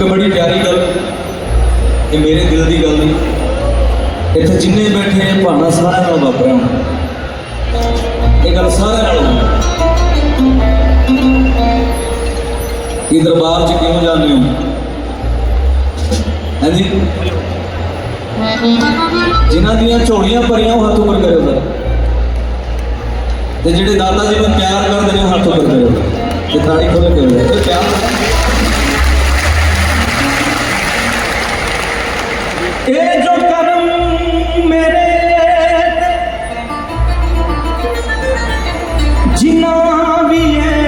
ਇੱਕ ਬੜੀ ਪਿਆਰੀ ਗੱਲ ਇਹ ਮੇਰੇ ਦਿਲ ਦੀ ਗੱਲ ਨਹੀਂ। ਇੱਥੇ ਜਿੰਨੇ ਬੈਠੇ ਆ, ਭਾਣਾ ਸਾਰਿਆਂ ਨਾਲ ਵਾਪਰਿਆ ਹੋਣਾ। ਇਹ ਗੱਲ ਸਾਰਿਆਂ ਨਾਲ ਹੋਣੀ। ਇਹ ਦਰਬਾਰ 'ਚ ਕਿਉਂ ਜਾਂਦੇ ਹੋ? ਹਾਂਜੀ? ਜਿਨ੍ਹਾਂ ਦੀਆਂ ਝੋਲੀਆਂ ਭਰੀਆਂ, ਉਹ ਹੱਥ ਉੱਪਰ ਕਰਿਓ ਸਰ ਤੇ ਜਿਹੜੇ ਦਾਦਾ ਜੀ ਨੂੰ ਪਿਆਰ ਕਰਦੇ ਨੇ, ਉਹ ਹੱਥ ਉੱਪਰ ਕਰਿਓ। ਤੇ ਤਾੜੀ ਖੋਲ ਕੇ ਕਰੋ ਤੇ ਪਿਆਰ ਇਹ ਜੋ ਕਰਮ ਮੇਰੇ ਜਿਨਾ ਵੀ ਹੈ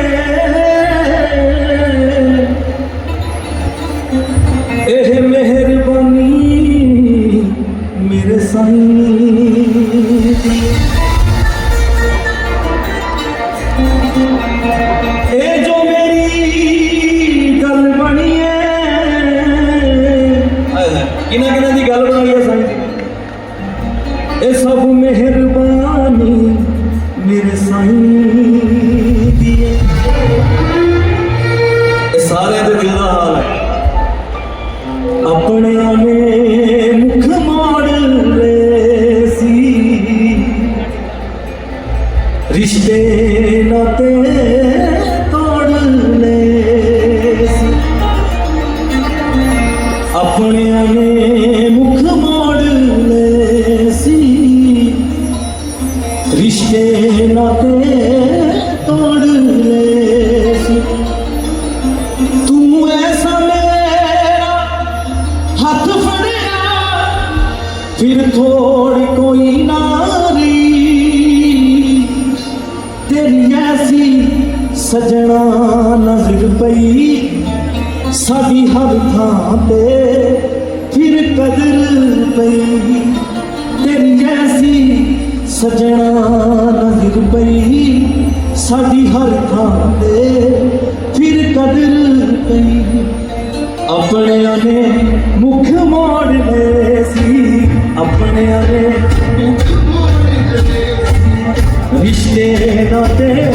ਇਹ ਮਿਹਰਬਾਨੀ ਮੇਰੇ ਸਾਈਂ ਇਹ ਜੋ ਮੇਰੀ ਗੱਲ ਬਣੀ ਹੈ ਕਿਹਨਾਂ ਆਪਣਿਆਂ ਨੇ ਮੁਖ ਮੋੜ ਲੈ ਸੀ। ਰਿਸ਼ਤੇ ਨਾਤੇ ਤੋੜ ਲਏ ਸੀ। ਤੂੰ ਐਸਾ ਮੇਰਾ ਹੱਥ ਫੜਿਆ, ਫਿਰ ਥੋੜੀ ਕੋਈ ਨਾਰੀ ਤੇਰੀ ਐਸੀ ਸਜਣਾ ਨਜ਼ਰ ਪਈ ਸਾਡੀ ਹਰ ਥਾਂ ਤੇ ਫਿਰ ਕਦਰ ਪਈ। ਤੇਰੀ ਐਸੀ ਸਜਣਾ ਨਜ਼ਰ ਪਈ ਸਾਡੀ ਹਰ ਥਾਂ ਤੇ ਫਿਰ ਕਦਰ ਪਈ। ਆਪਣਿਆਂ ਨੇ ਮੁਖ ਮੋੜ ਲਏ ਸੀ। ਆਪਣਿਆਂ ਨੇ ਮੁਖ ਮੋੜ ਲਏ ਸੀ। ਰਿਸ਼ਤੇ ਨਾਤੇ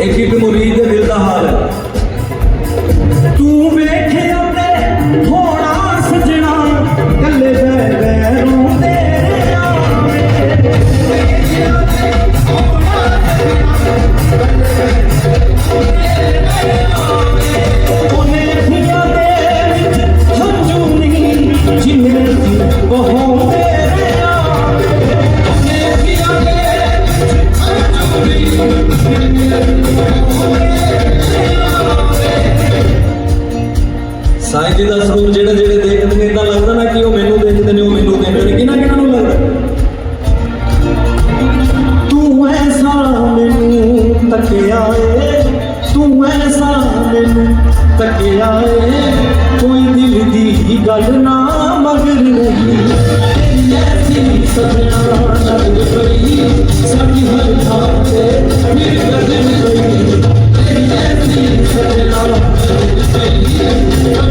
একই ਸਾਈਂ ਜੀ ਦਾ ਸਰੂਪ ਜਿਹੜੇ ਜਿਹੜੇ ਦੇਖਦੇ ਨੇ ਤਾਂ ਲੱਗਦਾ ਨਾ ਕਿ ਉਹ ਮੈਨੂੰ ਦੇਖਦੇ ਨੇ, ਉਹ ਮੈਨੂੰ ਦੇਖਦੇ ਨੇ। ਕਿਹਨਾਂ ਕਿਹਨਾਂ ਨੂੰ ਲੱਗਦਾ? ਤੂੰ ਐਸਾ ਮੈਨੂੰ ਤੱਕਿਆ ਏ, ਤੂੰ ਐਸਾ ਮੈਨੂੰ ਤੱਕਿਆ ਏ। ਕੋਈ ਦਿਲ ਦੀ ਗੱਲ ਨਾ ਮਗਰ ਨਹੀਂ ਤੇਰੀ ਐਸੀ ਸਜਣਾ ਨਜ਼ਰ ਪਈ। ਸਾਡੀ ਹਰ ਥਾਂ ਤੇ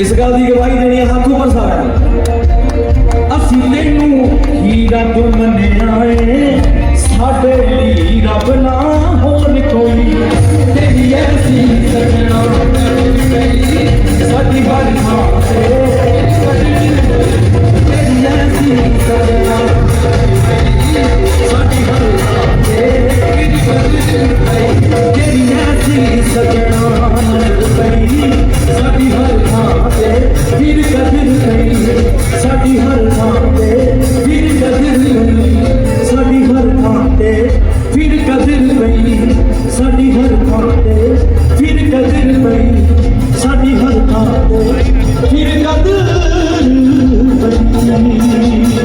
ਇਸ ਗੱਲ ਦੀ ਗਵਾਹੀ ਦੇਣੀ ਹੈ ਹੱਥ ਉੱਪਰ ਸਾਰਿਆਂ ਨੇ। ਅਸੀਂ ਤੈਨੂੰ ਹੀ ਰੱਬ ਮੰਨਿਆ ਏ, ਸਾਡੇ ਲਈ ਰੱਬ ਨਾ ਹੋਰ ਕੋਈ। mim